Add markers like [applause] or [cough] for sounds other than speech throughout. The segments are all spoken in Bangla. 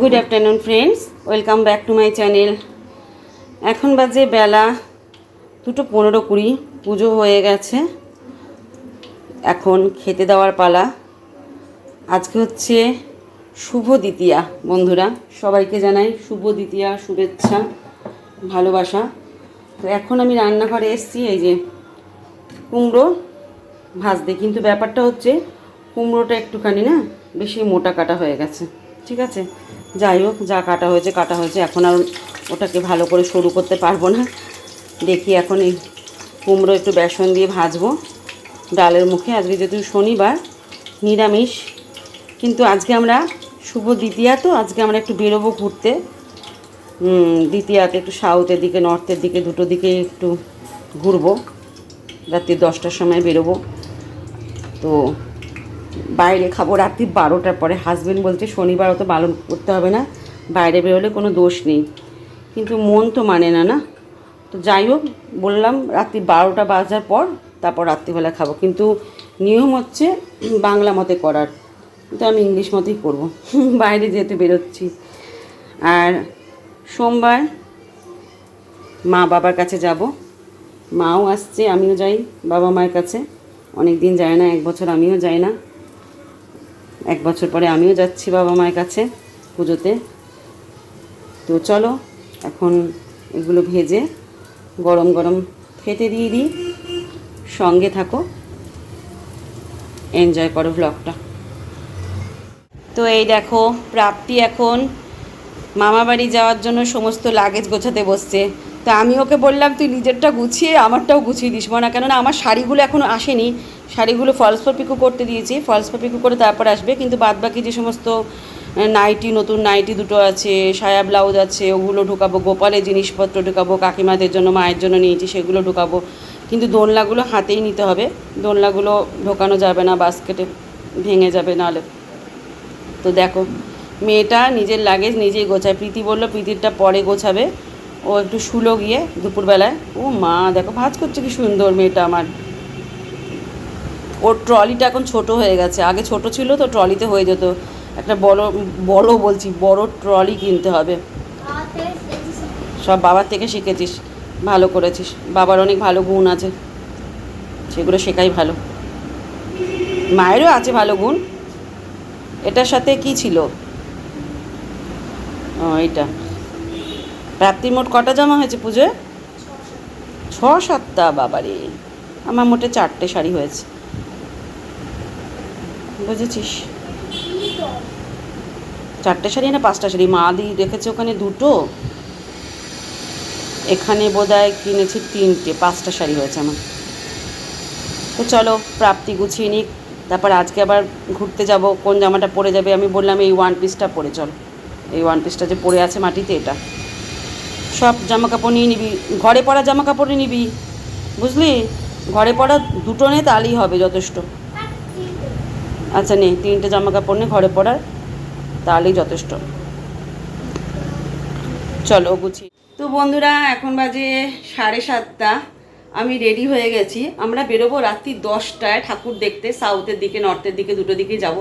Good afternoon friends welcome back to my channel এখন বাজে বেলা দুটো পনেরো কুড়ি, পুজো হয়ে গেছে। এখন খেতে দেওয়ার পালা। আজকে হচ্ছে শুভ দ্বিতীয়া, বন্ধুরা। সবাইকে জানাই শুভ দ্বিতীয়া, শুভেচ্ছা, ভালোবাসা। তো এখন আমি রান্নাঘরে এসেছি, এই যে কুমড়ো ভাজতে। কিন্তু ব্যাপারটা হচ্ছে, কুমড়োটা একটুখানি না বেশি মোটা কাটা হয়ে গেছে। ঠিক আছে? যাই হোক, যা কাটা হয়েছে কাটা হয়েছে। এখন আর ওটাকে ভালো করে সরু করতে পারব না। দেখি এখন এই কুমড়ো একটু বেসন দিয়ে ভাজবো ডালের মুখে। আজকে যেহেতু শনিবার, নিরামিষ। কিন্তু আজকে আমরা শুভ দ্বিতীয়া, তো আজকে আমরা একটু বেরোবো ঘুরতে। দ্বিতীয়াতে একটু সাউথের দিকে, নর্থের দিকে, দুটো দিকে একটু ঘুরবো। রাত্রি দশটার সময় বেরোবো। তো বাইরে খাব রাত্রি বারোটার পরে। হাজবেন্ড বলছে, শনিবার অত পালন করতে হবে না, বাইরে বেরোলে কোনো দোষ নেই। কিন্তু মন তো মানে না না? তো যাই হোক, বললাম, রাত্রি বারোটা বাজার পর, তারপর রাত্রিবেলা খাব। কিন্তু নিয়ম হচ্ছে, বাংলা মতে করার। তো আমি ইংলিশ মতেই করব। [laughs] বাইরে যেতে বেরোচ্ছি। আর সোমবার মা বাবার কাছে যাব। মাও আসছে, আমিও যাই, বাবা মায়ের কাছে। অনেক দিন যায় না, এক বছর আমিও যাই না। এক বছর পরে আমিও যাচ্ছি বাবা মায়ের কাছে পুজোতে। তো চলো, এখন এগুলো ভেজে গরম গরম খেতে দিয়ে দিই। সঙ্গে থাকো। এনজয় করো ব্লগটা তো এই দেখো, প্রাপ্তি এখন মামাবাড়ি যাওয়ার জন্য সমস্ত লাগেজ গোছাতে বসছে। তো আমি ওকে বললাম, তুই নিজেরটা গুছিয়ে আমারটাও গুছিয়ে দিস। না, কেননা আমার শাড়িগুলো এখনও আসেনি। শাড়িগুলো ফলস পিকু করতে দিয়েছি। ফলস ফর পিকু করে তারপর আসবে। কিন্তু বাদ বাকি যে সমস্ত নাইটি নতুন নাইটি দুটো আছে, সায়া ব্লাউজ আছে, ওগুলো ঢুকাবো। গোপালের জিনিসপত্র ঢুকাবো, কাকিমাদের জন্য, মায়ের জন্য নিয়েছি, সেগুলো ঢুকাবো। কিন্তু দোলনাগুলো হাতেই নিতে হবে। দোলনাগুলো ঢোকানো যাবে না বাস্কেটে ভেঙে যাবে নাহলে তো দেখো, মেয়েটা নিজের লাগেজ নিজেই গোছায়। প্রীতি বলল, প্রীতিরটা পরে গোছাবে। ও একটু শুলো গিয়ে দুপুরবেলায়। ও মা, দেখো ভাজ করছে কি সুন্দর মেয়েটা আমার। ওর ট্রলিটা এখন ছোট হয়ে গেছে। আগে ছোট ছিল তো ট্রলিতে হয়ে যেত। একটা বড় বড় বলছি, বড় ট্রলি কিনতে হবে। সব বাবার থেকে শিখেছিস, ভালো করেছিস। বাবার অনেক ভালো গুণ আছে। সেগুলো শেখাই ভালো। মায়েরও আছে ভালো গুণ। এটার সাথে কি ছিল? ও প্রাপ্তির মোট কটা জামা হয়েছে পুজোয়? ছ সাতটা, বাবারে। আমার মোটে চারটে শাড়ি হয়েছে। বুঝেছিস? চারটে শাড়ি না পাঁচটা শাড়ি? মা দি রেখেছে ওখানে দুটো। এখানে বোধহয় কিনেছি তিনটে, পাঁচটা শাড়ি হয়েছে আমার। তো চলো, প্রাপ্তি গুছিয়ে নিক। তারপর আজকে আবার ঘুরতে যাব। কোন জামাটা পরে যাবে? আমি বললাম এই ওয়ান পিসটা পরে চল। এই ওয়ান পিসটা যে পরে আছে মাটিতে, এটা। সব জামা কাপড় নিয়ে নিবি। ঘরে পরা জামা কাপড় নিবি। বুঝলি? ঘরে পরা দুটো নে, তাহলেই হবে যথেষ্ট। আচ্ছা নে, তিনটে জামা কাপড় নে, ঘরে পরার, তাহলেই যথেষ্ট। চলো গুছি তো বন্ধুরা, এখন বাজে সাড়ে সাতটা। আমি রেডি হয়ে গেছি। আমরা বেরোবো রাত্রি দশটায় ঠাকুর দেখতে সাউথের দিকে নর্থের দিকে, দুটো দিকে যাব।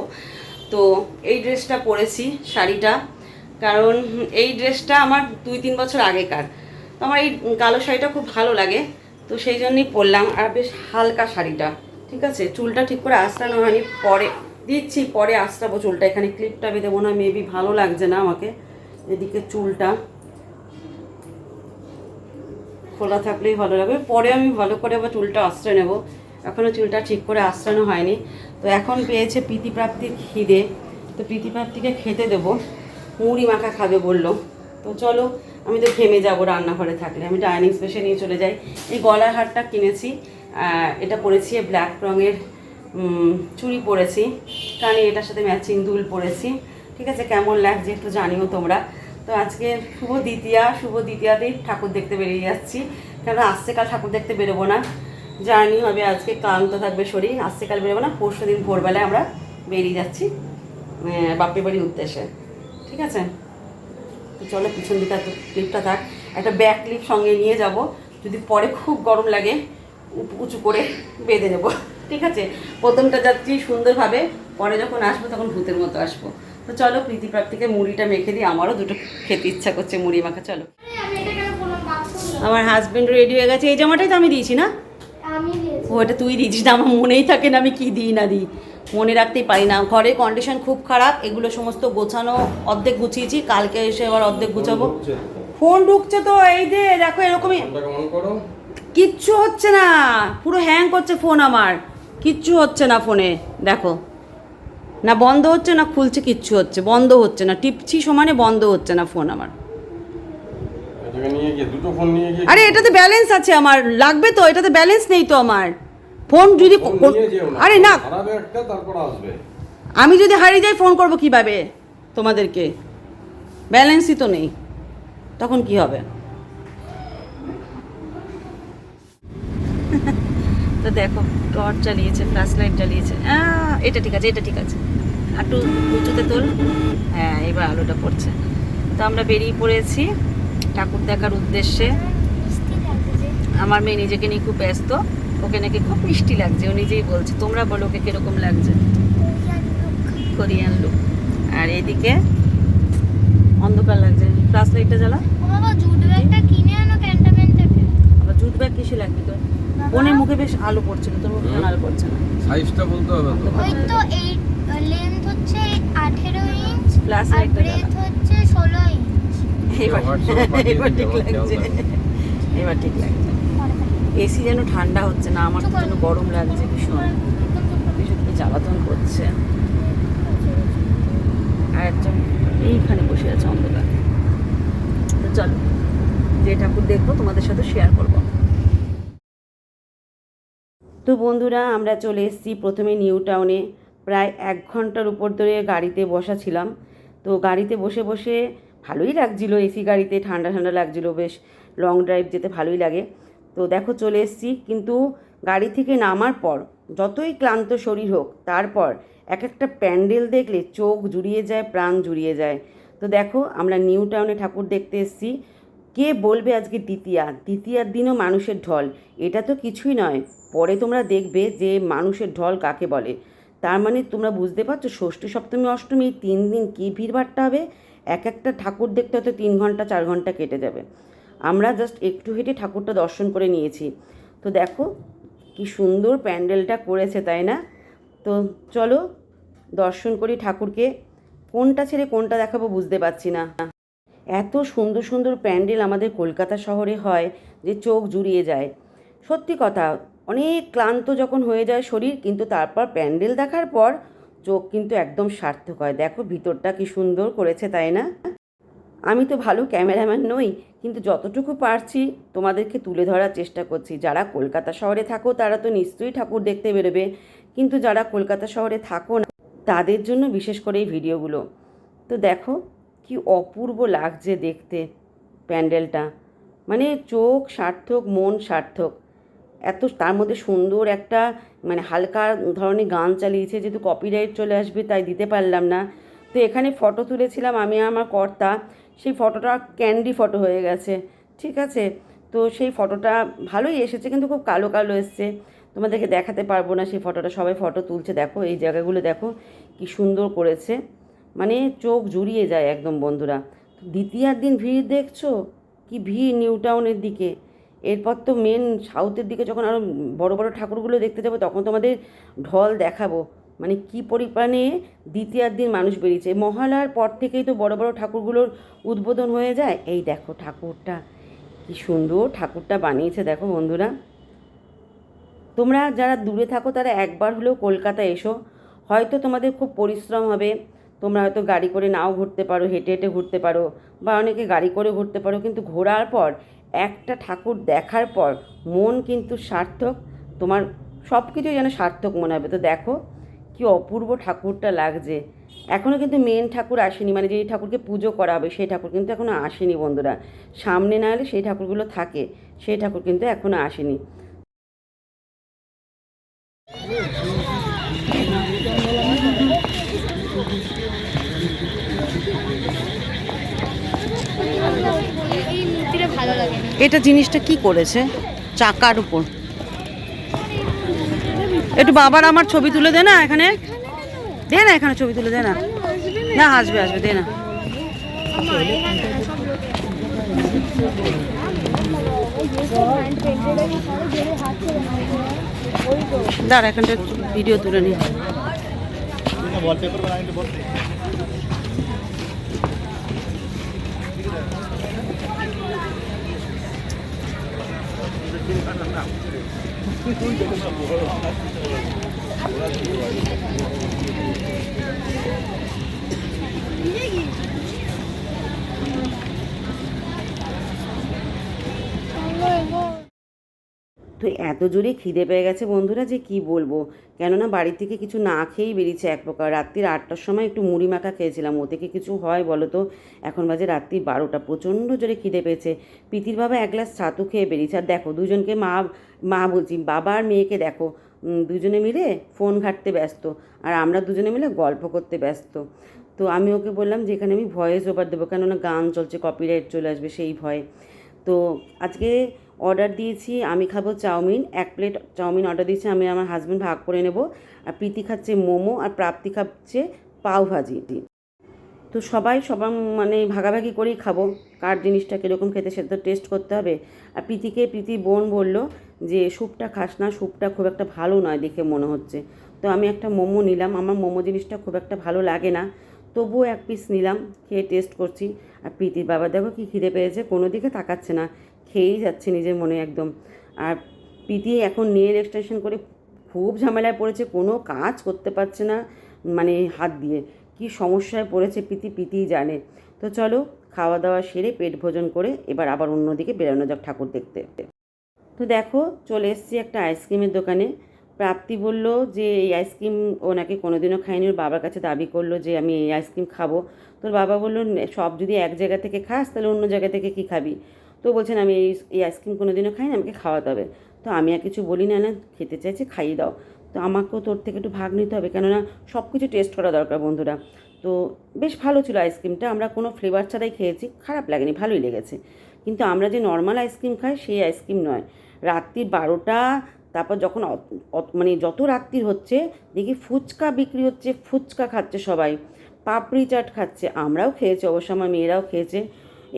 তো এই ড্রেসটা পরেছি, শাড়িটা। কারণ এই ড্রেসটা আমার দুই, তিন বছর আগেকার। তো আমার এই কালো শাড়িটা খুব ভালো লাগে, তো সেই জন্যই পরলাম। আর বেশ হালকা শাড়িটা, ঠিক আছে? চুলটা ঠিক করে আঁচড়ানো হয়নি, পরে দিচ্ছি, পরে আঁচড়াবো চুলটা। এখানে ক্লিপটা বেঁধে মনে হয় মেবি ভালো লাগছে না আমাকে। এদিকে চুলটা খোলা থাকলেই ভালো লাগবে। পরে আমি ভালো করে আবার চুলটা আশ্রয় নেব। এখনও চুলটা ঠিক করে আশ্রানো হয়নি। তো এখন পেয়েছে প্রীতিপ্রাপ্তির খিদে। তো প্রীতিপ্রাপ্তিকে খেতে দেবো। মুড়ি মাখা খাবে বলল। তো চলো, আমি তো ঘেমে যাব রান্নাঘরে থাকলে। আমি ডাইনিং স্পেসে নিয়ে চলে যাই। এই গলার হারটা কিনেছি। এটা পরেছি ব্ল্যাক রঙের চুড়ি পরেছি। কানে এটার সাথে ম্যাচিং দুল পরেছি। ঠিক আছে, কেমন লাগছে একটু জানিও তোমরা। তো আজকে শুভ দ্বিতীয়া, শুভ দ্বিতীয়াতেই ঠাকুর দেখতে বেরিয়ে যাচ্ছি। কেন আসছে কাল ঠাকুর দেখতে বেরোবো না। জার্নি হবে আজকে, ক্লান্ত থাকবে শরীর। আসছে কাল বেরোবো না পরশু দিন ভোরবেলায় আমরা বেরিয়ে যাচ্ছি বাপের বাড়ির উদ্দেশ্যে। ঠিক আছে? তো চলো পিছন দিকে এত ক্লিপটা থাক। একটা ব্যাক ক্লিপ সঙ্গে নিয়ে যাব। যদি পরে খুব গরম লাগে উঁচু করে বেঁধে নেব। ঠিক আছে? প্রথমটা যাচ্ছি সুন্দরভাবে। পরে যখন আসব তখন ভূতের মতো আসব। তো চলো প্রীতি প্রাপ্তিকে মুড়িটা মেখে দিই। আমারও দুটো খেতে ইচ্ছা করছে মুড়ি মাখা। চলো। আমার হাজবেন্ড রেডি হয়ে গেছে। এই জামাটাই তো আমি দিয়েছি না? ও এটা তুই দিয়েছিস না? আমার মনেই থাকে না আমি কি দিই না দিই। মনে রাখতেই পারি না। ঘরের কন্ডিশন খুব খারাপ এগুলো সমস্ত গোছানো অর্ধেক গুছিয়েছি কালকে এসে আবার অর্ধেক গুছাবো। ফোন ঢুকছে তো এই যে দেখো এরকমই কিচ্ছু হচ্ছে না পুরো হ্যাং করছে ফোন আমার। কিচ্ছু হচ্ছে না ফোনে দেখো। না বন্ধ হচ্ছে না খুলছে কিচ্ছু হচ্ছে বন্ধ হচ্ছে না টিপছি সমানে বন্ধ হচ্ছে না ফোন আমার। আরে এটাতে ব্যালেন্স আছে আমার লাগবে তো এটাতে ব্যালেন্স নেই তো আমার। ফোন যদি আরে না। হারাবে একটা তারপর আসবে। আমি যদি হারিয়ে যাই ফোন করব কীভাবে তোমাদেরকে? ব্যালেন্সই তো নেই। তখন কি হবে? তো দেখো টর্চ জ্বালিয়েছে ফ্ল্যাশ লাইট জ্বালিয়েছে। এটা ঠিক আছে এটা ঠিক আছে। একটু উঁচুতে তোল। হ্যাঁ এবার আলোটা পড়ছে। তো আমরা বেরিয়ে পড়েছি ঠাকুর দেখার উদ্দেশ্যে। আমার মেয়ে নিজেকে নিয়ে খুব ব্যস্ত। ওকে নাকি খুব মিষ্টি লাগছে। ও নিজেই বলছে তোমরা বলো ওকে কীরকম লাগছে? কোরিয়ান লুক আর এদিকে অন্ধকার লাগছে। ফ্লাশ লাইটটা জ্বালা। জুট ব্যাগটা কিনে আনো ক্যান্টনমেন্ট থেকে। আবার জুট ব্যাগ কিসে লাগবে তোর? বোনের মুখে বেশ আলো পড়ছিল তোর মুখে কেন আলো পড়ছে না। সাইজটা বলতে হবে ওই তো এই লেন্থ হচ্ছে ইঞ্চ ব্রেথ ইঞ্চ এবার ঠিক লাগছে। এবার ঠিক লাগছে। এসি যেন ঠান্ডা হচ্ছে না আমার তো যেন গরম লাগছে ভীষণ। ভীষণ কি জ্বালাতন করছে। আর একজন এইখানে বসে আছে অন্ধকার। তো চলো যে ঠাকুর দেখব তোমাদের সাথে শেয়ার করব। তো বন্ধুরা আমরা চলে এসেছি প্রথমে নিউ টাউনে। প্রায় এক ঘণ্টার উপর ধরে গাড়িতে বসা ছিলাম। তো গাড়িতে বসে বসে ভালোই লাগছিল এসি গাড়িতে ঠান্ডা ঠান্ডা লাগছিল বেশ লং ড্রাইভ যেতে ভালোই লাগে। তো দেখো চলে এসেছি, কিন্তু গাড়ি থেকে নামার পর যতই ক্লান্ত শরীর হোক, তারপর এক একটা প্যান্ডেল দেখলে চোখ জুড়িয়ে যায়, প্রাণ জুড়িয়ে যায়। তো দেখো আমরা নিউ টাউনে ঠাকুর দেখতে এসেছি। কে বলবে আজকে দ্বিতীয়া? দ্বিতীয়ার দিনও মানুষের ঢল। এটা তো কিছুই নয়। পরে তোমরা দেখবে যে মানুষের ঢল কাকে বলে। তার মানে তোমরা বুঝতে পারছ, ষষ্ঠী সপ্তমী, অষ্টমী, তিন দিন কী ভিড়ভাড়টা হবে? এক একটা ঠাকুর দেখতে হয়তো তিন ঘণ্টা, চার ঘণ্টা কেটে যাবে। আমরা জাস্ট একটু হেঁটে ঠাকুরটা দর্শন করে নিয়েছি। তো দেখো, কি সুন্দর প্যান্ডেলটা করেছে, তাই না? তো চলো, দর্শন করি ঠাকুরকে। কোনটা ছেড়ে কোনটা দেখাবো বুঝতে পারছি না। এত সুন্দর সুন্দর প্যান্ডেল আমাদের কলকাতা শহরে হয় যে চোখ জুড়িয়ে যায়। সত্যি কথা, অনেক ক্লান্ত যখন হয়ে যায় শরীর, কিন্তু তারপর প্যান্ডেল দেখার পর চোখ কিন্তু একদম সার্থক হয়। দেখো ভিতরটা কি সুন্দর করেছে, তাই না? আমি তো ভালো ক্যামেরাম্যান নই, কিন্তু যতটুকু পারছি তোমাদেরকে তুলে ধরার চেষ্টা করছি। যারা কলকাতা শহরে থাকো, তারা তো নিশ্চয়ই ঠাকুর দেখতে বেরোবে। কিন্তু যারা কলকাতা শহরে থাকো না, তাদের জন্য বিশেষ করে এই ভিডিওগুলো। তো দেখো, কি অপূর্ব লাগছে দেখতে প্যান্ডেলটা। মানে চোখ সার্থক, মন সার্থক। এত তার মধ্যে সুন্দর একটা মানে হালকা ধরনের গান চালিয়েছে, যেহেতু কপিরাইট চলে আসবে, তাই দিতে পারলাম না। তো এখানে ফটো তুলেছিলাম আমি আমার কর্তা। সেই ফটোটা ক্যান্ডি ফটো হয়ে গেছে, ঠিক আছে? তো সেই ফটোটা ভালোই এসেছে, কিন্তু খুব কালো কালো এসছে। তোমাদেরকে দেখাতে পারব না সেই ফটোটা, সবাই ফটো তুলছে, দেখো, এই জায়গাগুলো দেখো, কি সুন্দর করেছে। মানে চোখ জুড়িয়ে যায় একদম বন্ধুরা। দ্বিতীয়ার দিন ভিড় দেখছ? কি ভিড় নিউ টাউনের দিকে। এরপর তো মেন সাউথের দিকে যখন আরও বড় বড় ঠাকুরগুলো দেখতে যাব, তখন তোমাদের ঢল দেখাবো। মানে কি পরিমাণে দ্বিতীয়ার দিন মানুষ বেরিয়েছে। মহালয়ার পর থেকেই তো বড় বড় ঠাকুরগুলোর উদ্বোধন হয়ে যায়। এই দেখো ঠাকুরটা, কি সুন্দর ঠাকুরটা বানিয়েছে দেখো বন্ধুরা। তোমরা যারা দূরে থাকো তারা একবার হলেও কলকাতা এসো। হয়তো তোমাদের খুব পরিশ্রম হবে। তোমরা হয়তো গাড়ি করে নাও ঘুরতে পারো, হেঁটে হেঁটে ঘুরতে পারো বা অনেকে গাড়ি করে ঘুরতে পারো। কিন্তু ঘোরার পর, একটা ঠাকুর দেখার পর মন কিন্তু সার্থক। তোমার সব কিছুই যেন সার্থক মনে হবে। তো দেখো কি অপূর্ব ঠাকুরটা লাগছে। এখনও কিন্তু মেন ঠাকুর আসেনি মানে যেই ঠাকুরকে পুজো করা হবে সেই ঠাকুর কিন্তু এখনও আসেনি বন্ধুরা। সামনে না এলে সেই ঠাকুরগুলো থাকে সেই ঠাকুর কিন্তু এখনও আসেনি। এটা জিনিসটা কি করেছে? চাকার উপর। একটু বাবার আমার ছবি তুলে দে না এখানে। দে না এখানে ছবি তুলে দে না। না আসবে আসবে দে না। দাঁড়া, এখানটা ভিডিও তুলে নি। 이 얘기 তো এত জোরে খিদে পেয়ে গেছে বন্ধুরা যে কি বলব? কেননা বাড়ি থেকে কিছু না খেয়েই বেরিয়েছে এক প্রকার। রাত্রির আটটার সময় একটু মুড়ি মাখা খেয়েছিলাম। ও থেকে কিছু হয় বলো তো? এখন বাজে রাত্রি বারোটা। প্রচণ্ড জোরে খিদে পেয়েছে। পিতির বাবা এক গ্লাস ছাতু খেয়ে বেরিয়েছে। আর দেখো, দুজনকে মা মা বলছি, বাবা আর মেয়েকে দেখো। দুজনে মিলে ফোন ঘাঁটতে ব্যস্ত। আর আমরা দুজনে মিলে গল্প করতে ব্যস্ত। তো আমি ওকে বললাম যে, এখানে আমি ভয়েস ওভার দেবো। কেননা গান চলছে কপিরাইট চলে আসবে সেই ভয়ে। তো আজকে অর্ডার দিয়েছি, আমি খাব চাউমিন, এক প্লেট চাউমিন অর্ডার দিয়েছি, আমি আমার হাজব্যান্ড ভাগ করে নেব। আর প্রীতি খাচ্ছে মোমো, আর প্রাপ্তি খাচ্ছে পাও ভাজি। তো সবাই সবার মানে ভাগাভাগি করেই খাব, কার জিনিসটা কীরকম খেতে সেটা তো টেস্ট করতে হবে। আর প্রীতিকে, প্রীতি বোন বলল যে স্যুপটা খাস না স্যুপটা খুব একটা ভালো নয় দেখে মনে হচ্ছে। তো আমি একটা মোমো নিলাম, আমার মোমো জিনিসটা খুব একটা ভালো লাগে না। তবুও এক পিস নিলাম, খেয়ে টেস্ট করছি। আর প্রীতির বাবা দেখো কি খিদে পেয়েছে, কোনো দিকে তাকাচ্ছে না, খেয়েই যাচ্ছে নিজের মনে একদম। আর প্রীতি এখন নেল এক্সটেনশন করে খুব ঝামেলায় পড়েছে, কোনো কাজ করতে পারছে না মানে হাত দিয়ে। কি সমস্যায় পড়েছে প্রীতি, প্রীতিই জানে। তো চলো, খাওয়া দাওয়া সেরে পেট ভোজন করে এবার আবার অন্যদিকে বেরোনো যাক ঠাকুর দেখতে। তো দেখো, চলে এসেছি একটা আইসক্রিমের দোকানে। প্রাপ্তি বলল যে, এই আইসক্রিম ওনাকে নাকি কোনোদিনও খায়নি। ওর বাবার কাছে দাবি করল যে, আমি এই আইসক্রিম খাব। তোর বাবা বলল, সব যদি এক জায়গা থেকে খাস, তাহলে অন্য জায়গা থেকে কী খাবি? তো বলছেন, আমি এই এই আইসক্রিম কোনোদিনও খাই না আমাকে খাওয়াতে হবে। তো আমি আর কিছু বলি না না, খেতে চাইছি, খাইয়ে দাও। তো আমাকেও তোর থেকে একটু ভাগ নিতে হবে, কেননা সব কিছু টেস্ট করা দরকার বন্ধুরা। তো বেশ ভালো ছিল আইসক্রিমটা, আমরা কোনো ফ্লেভার ছাড়াই খেয়েছি, খারাপ লাগেনি, ভালোই লেগেছে। কিন্তু আমরা যে নর্মাল আইসক্রিম খাই, সেই আইসক্রিম নয়। রাত্রি বারোটা তারপর যখন মানে যত রাত্রির হচ্ছে, দেখি ফুচকা বিক্রি হচ্ছে, ফুচকা খাচ্ছে সবাই, পাপড়ি চাট খাচ্ছে, আমরাও খেয়েছি, অবশ্য আমার মেয়েরাও খেয়েছে।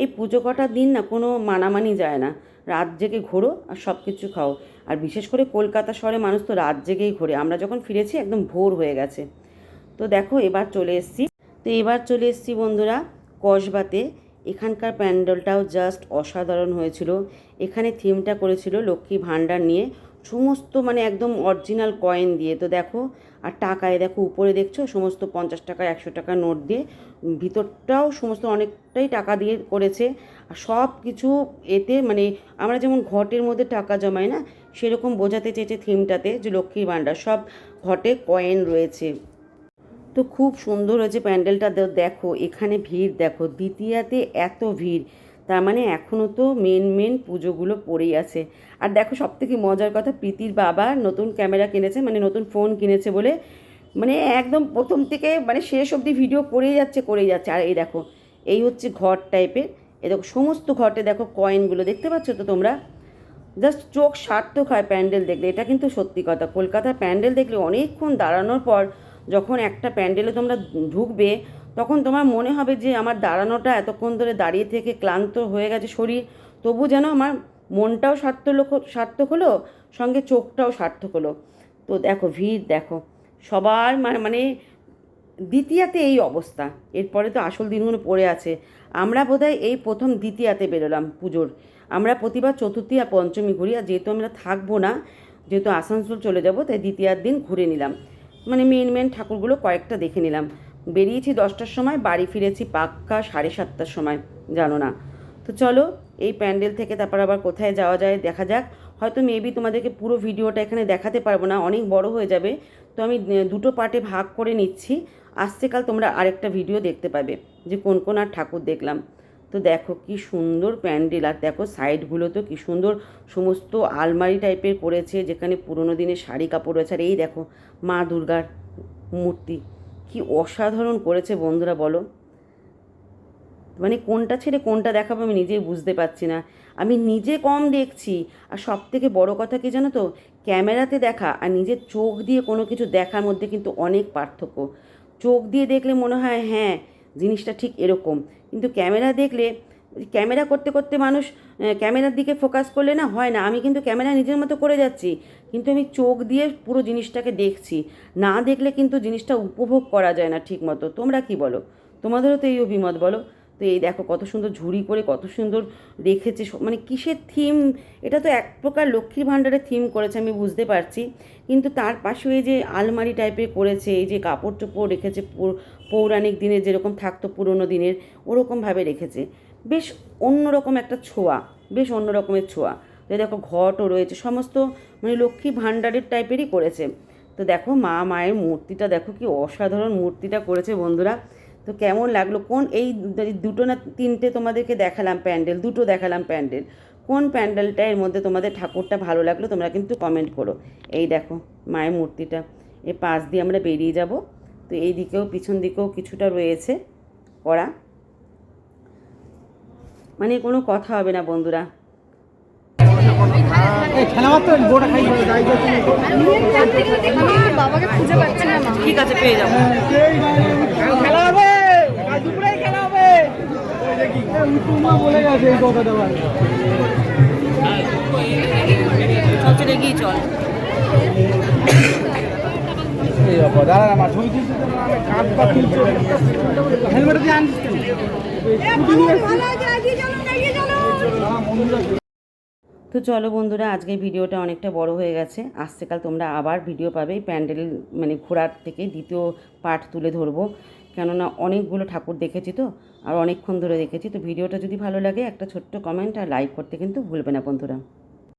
এই পুজো কটার দিন না কোনো মানামানি যায় না, রাত জেগে ঘোরো আর সব কিছু খাও। আর বিশেষ করে কলকাতা শহরে মানুষ তো রাত জেগেই ঘোরে, আমরা যখন ফিরেছি একদম ভোর হয়ে গেছে। তো দেখো এবার চলে এসেছি, তো এবার চলে এসেছি বন্ধুরা কসবাতে, এখানকার প্যান্ডেলটাও জাস্ট অসাধারণ হয়েছিল। এখানে থিমটা করেছিল লক্ষ্মী ভাণ্ডার নিয়ে সমস্ত মানে একদম অরিজিনাল কয়েন দিয়ে। তো দেখো, আর টাকায় দেখো, উপরে দেখছ, সমস্ত পঞ্চাশ টাকা, একশো টাকা নোট দিয়ে। ভিতরটাও সমস্ত অনেকটাই টাকা দিয়ে করেছে। আর সব কিছু এতে মানে আমরা যেমন ঘটের মধ্যে টাকা জমাই না, সেরকম বোঝাতে চেয়েছে থিমটাতে যে লক্ষ্মীর ভাণ্ডার। সব ঘটে কয়েন রয়েছে। তো খুব সুন্দর হয়েছে প্যান্ডেলটা। দেখো, এখানে ভিড়, দেখো, দ্বিতীয়াতে এত ভিড়। তার মানে এখনও তো মেন মেন পুজোগুলো পড়েই আছে। আর দেখো সব থেকে মজার কথা, প্রীতির বাবা নতুন ক্যামেরা কিনেছে মানে নতুন ফোন কিনেছে বলে মানে একদম প্রথম থেকে মানে শেষ অবধি ভিডিও করেই যাচ্ছে করেই যাচ্ছে। আর এই দেখো, এই হচ্ছে ঘর টাইপের এ দেখো, সমস্ত ঘটে দেখো কয়েনগুলো দেখতে পাচ্ছ তো তোমরা? জাস্ট চোখ সার্থক হয় প্যান্ডেল দেখলে, এটা কিন্তু সত্যি কথা। কলকাতার প্যান্ডেল দেখলে অনেকক্ষণ দাঁড়ানোর পর যখন একটা প্যান্ডেলে তোমরা ঢুকবে তখন তোমার মনে হবে যে আমার দাঁড়ানোটা এতক্ষণ ধরে দাঁড়িয়ে থেকে ক্লান্ত হয়ে গেছে শরীর। তবু যেন আমার মনটাও সার্থক সার্থক হলো, সঙ্গে চোখটাও সার্থক হলো। তো দেখো, ভিড় দেখো। সবার মানে মানে দ্বিতীয়াতে এই অবস্থা। এরপরে তো আসল দিনগুলো পড়ে আছে। আমরা বোধহয় এই প্রথম দ্বিতীয়াতে বেরোলাম পুজোর। আমরা প্রতিবার চতুর্থী আর পঞ্চমী ঘুরি, আর যেহেতু আমরা থাকব না, যেহেতু আসানসোল চলে যাব, তাই দ্বিতীয়ার দিন ঘুরে নিলাম। মানে মেন মেন ঠাকুরগুলো কয়েকটা দেখে নিলাম। বেরিয়েছি দশটার সময়, বাড়ি ফিরেছি পাক্কা সাড়ে সাতটার সময়, জানো না। তো চলো, এই প্যান্ডেল থেকে তারপর আবার কোথায় যাওয়া যায় দেখা যাক। হয়তো মেবি তোমাদেরকে পুরো ভিডিওটা এখানে দেখাতে পারব না, অনেক বড় হয়ে যাবে। তো আমি দুটো পার্টে ভাগ করে নিচ্ছি। আসছে কাল তোমরা আরেকটা ভিডিও দেখতে পাবে, যে কোন কোন আর ঠাকুর দেখলাম। তো দেখো কি সুন্দর প্যান্ডেল, আর দেখো সাইডগুলো তো কি সুন্দর। সমস্ত আলমারি টাইপের করেছে, যেখানে পুরোনো দিনের শাড়ি কাপড় রয়েছে। আর এই দেখো মা দুর্গার মূর্তি। কি অসাধারণ করেছে বন্ধুরা বলো। মানে কোনটা ছেড়ে কোনটা দেখাবো আমি নিজেই বুঝতে পারছি না। আমি নিজে কম দেখছি আর সব থেকে বড়ো কথা কি জানো তো? ক্যামেরাতে দেখা আর নিজের চোখ দিয়ে কোনো কিছু দেখার মধ্যে কিন্তু অনেক পার্থক্য। চোখ দিয়ে দেখলে মনে হয় হ্যাঁ জিনিসটা ঠিক এরকম। কিন্তু ক্যামেরা দেখলে ক্যামেরা করতে করতে মানুষ ক্যামেরার দিকে ফোকাস করলে না হয় না। আমি কিন্তু ক্যামেরা নিজের মতো করে যাচ্ছি, কিন্তু আমি চোখ দিয়ে পুরো জিনিসটাকে দেখছি। না দেখলে কিন্তু জিনিসটা উপভোগ করা যায় না ঠিক মতো তোমরা কি বলো? তোমাদেরও তো এই অভিমত বলো? তো এই দেখো কত সুন্দর ঝুড়ি করে কত সুন্দর রেখেছে মানে কিসের থিম এটা তো এক প্রকার লক্ষ্মীর ভাণ্ডারের থিম করেছে, আমি বুঝতে পারছি। কিন্তু তার পাশে এই যে আলমারি টাইপের করেছে, এই যে কাপড় চোপড় রেখেছে পৌরাণিক দিনের যেরকম থাকতো পুরোনো দিনের, ওরকমভাবে রেখেছে। বেশ অন্যরকম একটা ছোঁয়া, বেশ অন্য রকমের ছোঁয়া। তো দেখো ঘটও রয়েছে, সমস্ত মানে লক্ষ্মী ভাণ্ডারের টাইপেরই করেছে। তো দেখো মা মায়ের মূর্তিটা, দেখো কি অসাধারণ মূর্তিটা করেছে বন্ধুরা। তো কেমন লাগল? কোন এই দুটো না তিনটে তোমাদেরকে দেখালাম প্যান্ডেল, দুটো দেখালাম প্যান্ডেল। কোন প্যান্ডেলটা এর মধ্যে তোমাদের ঠাকুরটা ভালো লাগল তোমরা কিন্তু কমেন্ট করো। এই দেখো মায়ের মূর্তিটা, এ পাশ দিয়ে আমরা বেরিয়ে যাব। তো এই দিকেও পিছন দিকেও কিছুটা রয়েছে করা। মানে কোনো কথা হবে না বন্ধুরা। ঠিক আছে পেয়ে যাব। চল। গিয়ে চল আমার ছবি তুলতে হেলমেট দিয়ে আনছিস কেন? স্কুটি নিয়ে এসছিস? না, মন্দির আছে। তো চলো বন্ধুরা আজকে ভিডিওটা অনেকটা বড় হয়ে গেছে। আজকেকাল তোমরা আবার ভিডিও পাবে। প্যান্ডেল মানে ঘোরার থেকে দ্বিতীয় পার্ট তুলে ধরবো। কেননা অনেকগুলো ঠাকুর দেখেছি তো, আর অনেকক্ষণ ধরে দেখেছি। তো ভিডিওটা যদি ভালো লাগে, একটা ছোট্ট কমেন্ট আর লাইক করতে কিন্তু ভুলবে না বন্ধুরা।